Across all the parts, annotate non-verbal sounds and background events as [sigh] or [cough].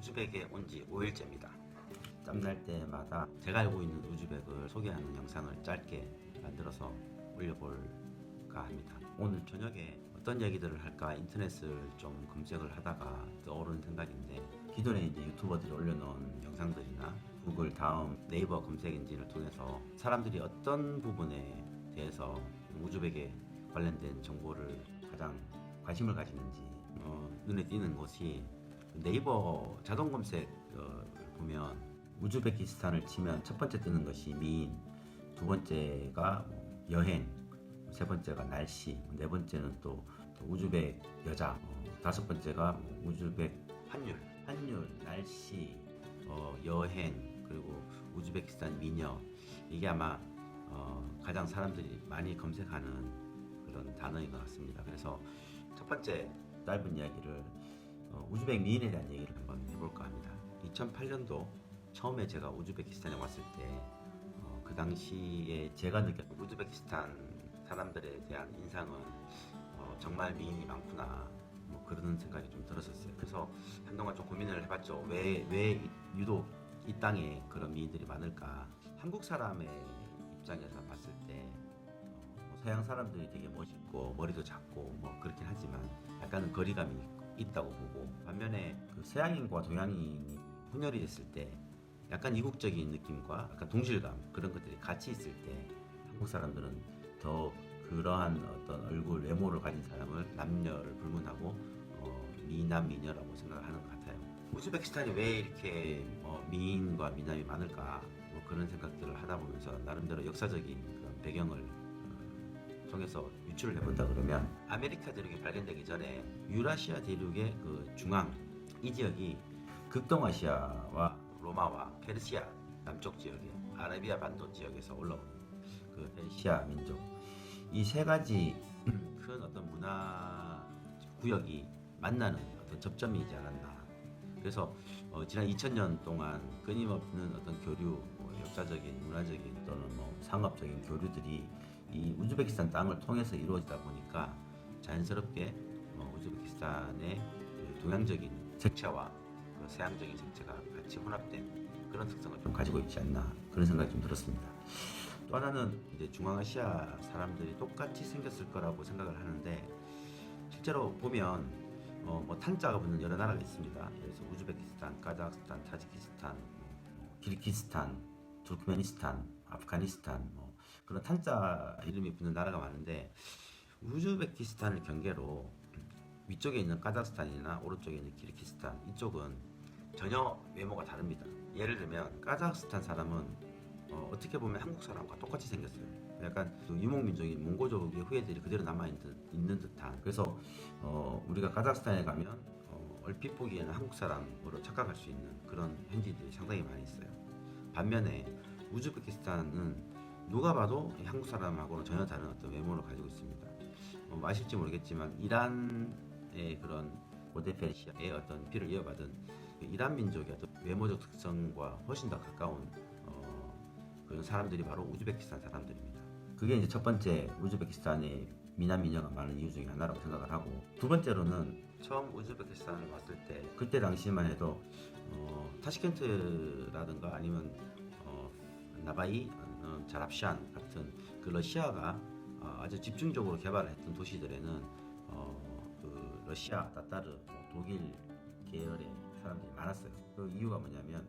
우즈벡에 온 지 5일째입니다. 짬날 때마다 제가 알고 있는 우즈벡을 소개하는 영상을 짧게 만들어서 올려볼까 합니다. 오늘 저녁에 어떤 얘기들을 할까 인터넷을 좀 검색을 하다가 떠오른 생각인데 기존에 이제 유튜버들이 올려놓은 영상들이나 구글 다음 네이버 검색 엔진을 통해서 사람들이 어떤 부분에 대해서 우즈벡에 관련된 정보를 가장 관심을 가지는지 어, 눈에 띄는 곳이 네이버 자동 검색 어, 보면 우즈베키스탄을 치면 첫 번째 뜨는 것이 미인, 두 번째가 뭐 여행, 세 번째가 날씨, 네 번째는 또, 또 우즈벡 여자, 어, 다섯 번째가 뭐 우즈벡 환율, 환율, 날씨, 어, 여행 그리고 우즈베키스탄 미녀 이게 아마 어, 가장 사람들이 많이 검색하는 그런 단어인 것 같습니다. 그래서 첫 번째 짧은 이야기를 어, 우즈벡 미인에 대한 얘기를 한번 해볼까 합니다. 2008년도 처음에 제가 우즈베키스탄에 왔을 때, 어, 그 당시에 제가 느꼈던 우즈베키스탄 사람들에 대한 인상은 어, 정말 미인이 많구나. 뭐 그런 생각이 좀 들었었어요. 그래서 한동안 좀 고민을 해봤죠. 왜, 왜 유독 이 땅에 그런 미인들이 많을까? 한국 사람의 입장에서 봤을 때, 어, 뭐 서양 사람들이 되게 멋있고 머리도 작고 뭐 그렇긴 하지만 약간은 거리감이 있 다고 보고 반면에 그 서양인과 동양인이 혼혈이 됐을 때 약간 이국적인 느낌과 약간 동질감 그런 것들이 같이 있을 때 한국 사람들은 더 그러한 어떤 얼굴 외모를 가진 사람을 남녀를 불문하고 어, 미남 미녀라고 생각을 하는 것 같아요. 우즈베키스탄이 왜 이렇게 어, 미인과 미남이 많을까 뭐 그런 생각들을 하다 보면서 나름대로 역사적인 그런 배경을 어, 통해서 유출을 해본다 그러면 아메리카 대륙이 발견되기 전에 유라시아 대륙의 그 중앙 이 지역이 극동아시아와 로마와 페르시아 남쪽 지역에 아라비아 반도 지역에서 올라온 그 페르시아 민족 이 세 가지 [clears throat] 큰 어떤 문화 구역이 만나는 어떤 접점이지 않았나. 그래서 어, 지난 2000년 동안 끊임없는 어떤 교류, 뭐 역사적인, 문화적인 또는 뭐 상업적인 교류들이 이 우즈베키스탄 땅을 통해서 이루어지다 보니까 자연스럽게 어, 우즈베키스탄의 그 동양적인 색채와 그 서양적인 색채가 같이 혼합된 그런 특성을 좀 가지고 있지 않나 그런 생각이 좀 들었습니다. 또 하나는 이제 중앙아시아 사람들이 똑같이 생겼을 거라고 생각을 하는데 실제로 보면 어, 뭐 탄자가 붙는 여러 나라가 있습니다. 그래서 우즈베키스탄, 카자흐스탄, 타지키스탄, 뭐 키르기스탄, 투르크메니스탄, 아프가니스탄 뭐 그런 탄자 이름이 붙는 나라가 많은데 우즈베키스탄을 경계로 위쪽에 있는 카자흐스탄이나 오른쪽에 있는 키르기스탄 이쪽은 전혀 외모가 다릅니다. 예를 들면 카자흐스탄 사람은 어, 떻게 보면 한국 사람과 똑같이 생겼어요. 약간 그 유목민족인 몽고족의 후예들이 그대로 남아있는 듯한. 그래서 어, 우리가 카자흐스탄에 가면 어, 얼핏 보기에는 한국 사람으로 착각할 수 있는 그런 현지들이 상당히 많이 있어요. 반면에 우즈베키스탄은 누가 봐도 한국 사람하고는 전혀 다른 어떤 외모를 가지고 있습니다. 어, 아실지 모르겠지만 이란의 그런 고대 페르시아의 어떤 피를 이어받은 그 이란 민족의 어떤 외모적 특성과 훨씬 더 가까운 어, 그런 사람들이 바로 우즈베키스탄 사람들입니다. 그게 이제 첫 번째 우즈베키스탄의 미남 미녀가 많은 이유 중에 하나라고 생각을 하고 두 번째로는 처음 우즈베키스탄을 왔을 때 그때 당시만 해도 어, 타시켄트라든가 아니면 어, 나바이, 어, 자랍샨 같은 그 러시아가 어, 아주 집중적으로 개발을 했던 도시들에는 어, 그 러시아, 따따르, 뭐 독일 계열의 사람들이 많았어요. 그 이유가 뭐냐면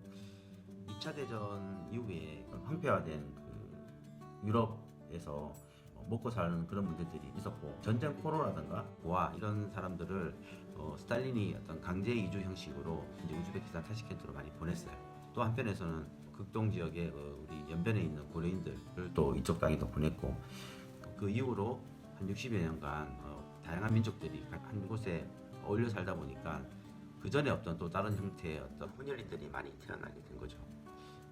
2차 대전 이후에 황폐화된 그 유럽에서 먹고 사는 그런 문제들이 있었고 전쟁 포로라든가 고아 이런 사람들을 어, 스탈린이 어떤 강제 이주 형식으로 이제 우즈베키스탄 타시켄트로 많이 보냈어요. 또 한편에서는 극동 지역에 어, 우리 연변에 있는 고려인들을 또 이쪽 땅에 또 보냈고 그 이후로 한 60여 년간 어, 다양한 민족들이 각한 곳에 어울려 살다 보니까 그 전에 없던 또 다른 형태의 어떤 혼혈인들이 많이 태어나게 된 거죠.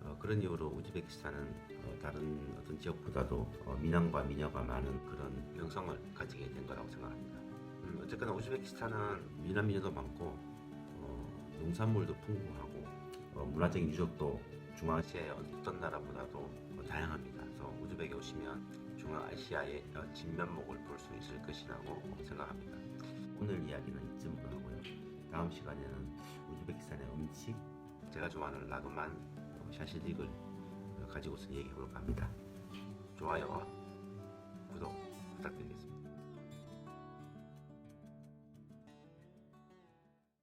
어, 그런 이유로 우즈베키스탄은 어, 다른 어떤 지역보다도 어, 미남과 미녀가 많은 그런 명성을 가지게 된 거라고 생각합니다. 음, 어쨌거나 우즈베키스탄은 미남 미녀도 많고 어, 농산물도 풍부하고 어, 문화적인 유적도 중앙아시아의 어떤 나라보다도 어, 다양합니다. 그래서 우즈벡에 오시면 중앙아시아의 어, 진면목을 볼 수 있을 것이라고 어, 생각합니다. 오늘 이야기는 이쯤으로 하고요. 다음 시간에는 우즈베키스탄의 음식 제가 좋아하는 라그만 샤시딕을 가지고서 얘기해 볼까 합니다. 좋아요와 구독 부탁드리겠습니다.